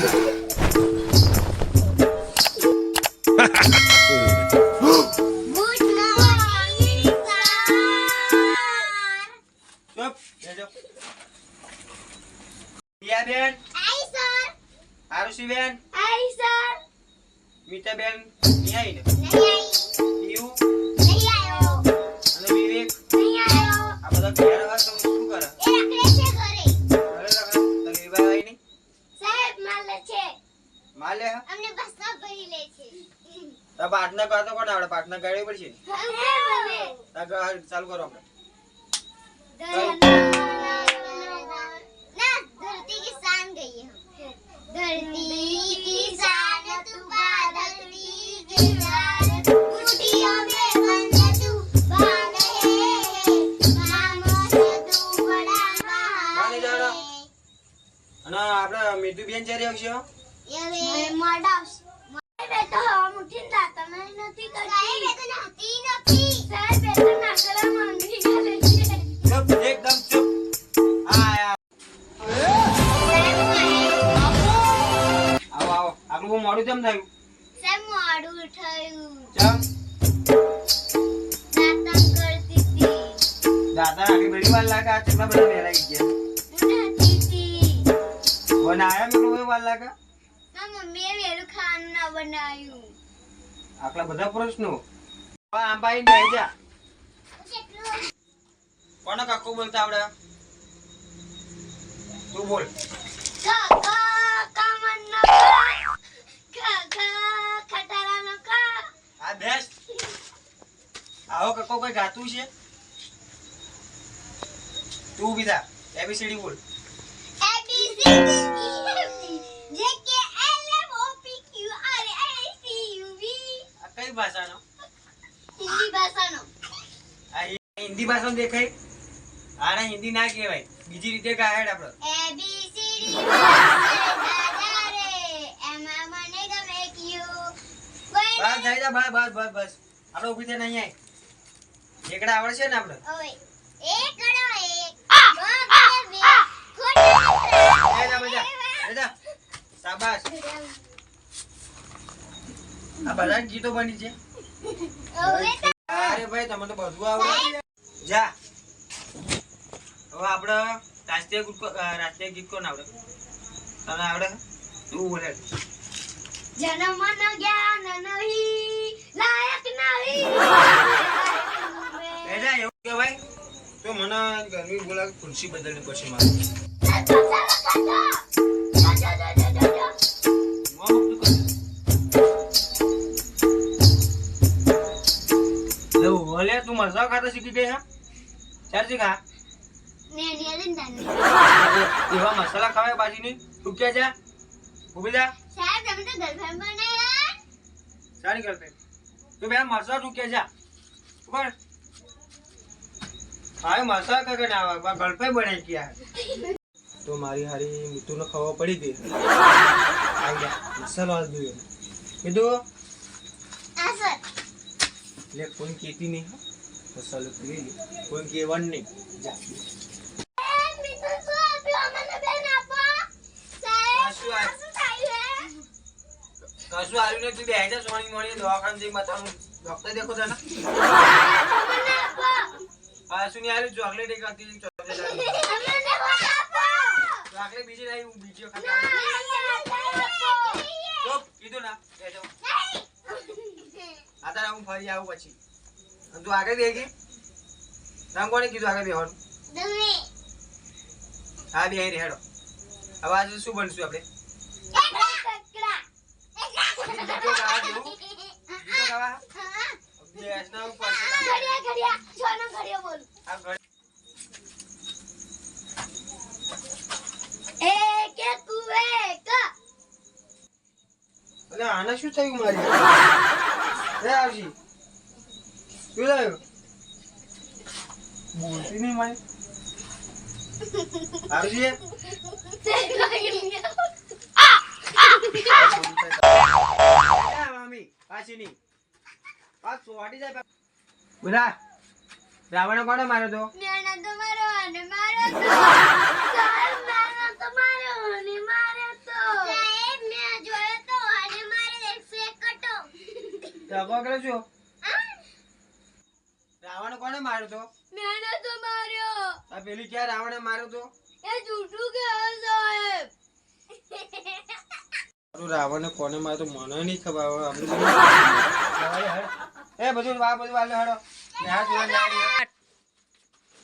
Sir ચૂપ બેજો પિયાબેન? આઈ sir. આરુષિબેન? આઈ નહીં આવીને નહીં માલે? અમને બસા ભરી લે છે. તો પાટના કા તો કોણ આવડે? પાટના ગાડી પર ચાલુ કરો આપણે. ના આપણે મીઠું બેન ચારી આવશે મોડું કેમ થયું? સાહેબ મોડું થયું. ચમ. દાતણ કરતી હતી. બધી વાર લાગા કેટલા બધા હતી. આયા મેં વાર લાગે. મમ્મીએ વેલું ખાવાનું ના બનાવ્યું. આટલા બધા પ્રશ્નો? જા. કોને કાકુ બોલતા આવડે? તું બોલ. કાકા કામન કાકા ખટારા ન આ બેસ. આવો કાકો કોઈ ગાતું છે? તું બીજા એબીસીડી બોલ. હિન્દી ભાષા દેખાય? આને હિન્દી ના કહેવાય. બીજી રીતે ગાયડ આપણે બસ જઈ જા બસ બસ બસ બસ. આપણે ઊભી થઈને અહીં એકડા આવડશે ને આપણે ઓય એક. બે શાબાશ. આ બધા જ ગીતો બની છે. અરે ભાઈ તમે તો બધું આવડે જા. હવે આપણે રાષ્ટ્રીય ગીત રાષ્ટ્રીય ગીત કોણ આવડે? તને આવડે તું બોલે. જન્મ જ્ઞાન નહીં લાયક નહીં. બેજા એવું કહેવાય તો મને ગરમી બોલાવે ખુરશી બદલવી પડશે મારે. તું મરસા ખાતા શીખી ગઈ હા? ચાર શીખા એવા મસાલા ખાવાય બાજી નહીં તું ક્યાં જા? ઊભી જા. સાહેબ તમે તો ગર્લફ્રેન્ડ બનાવ્યા સારી કરતે તું બે મસાલા ક્યાં જા? ઉપર હાય મસાલા કગે ના આવે? બા ગળપે બનાવી ગયા તો મારી હારી મીઠું નો ખાવા પડી ગઈ. આવી ગયા મસાલો આલ જોઈએ. કીધું લે કોઈ કેતી નહીં. હો. આ શું આ- શું થયું હે કશું આવ્યું તું બે હજાર સોની મોડી દવાખાને જઈ બતાવું ડોક્ટર દેખો તને આપો શું નહીં આવ્યું ચોકલેટ એક હતી ચોકલેટ બીજી લાવી હું બીજી વખત ના, કીધું ના આ તારા હું ફરી આવું પછી. તું આગળ બેગી રામ કોને કીધું આગળ બેહવાનું? હા બે અહીં હેડો. હવે આજે શું બનશું આપણે? આને શું થયું મારી? આવજી. બોલતી નહીં માય આવજે બધા રાવણ કોને માર્યો તો? ધક્કો કર્યો રાવણ કોને માર્યો તો? મેને તો માર્યો. આ પેલી ક્યાં રાવણે માર્યો તો? એ જૂઠું કે સાહેબ. રાવણે કોને માર્યો તો મને નહીં ખબર હવે એ બધું આ બધું વાલે હડો.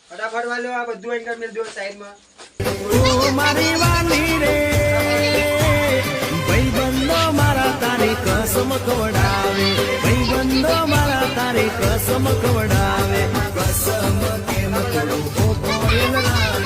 ફટાફટ વાલ્યો આ બધું અહીં કરી મેલ દો સાઈડમાં. મારી વાલી રે ભાઈબંધો મારા તારી કસમ ખવડાવે. ભાઈબંધો મારા તારી કસમ ખવડાવે. કસમ કેમ કરું ઓ ભોળેલ રાણી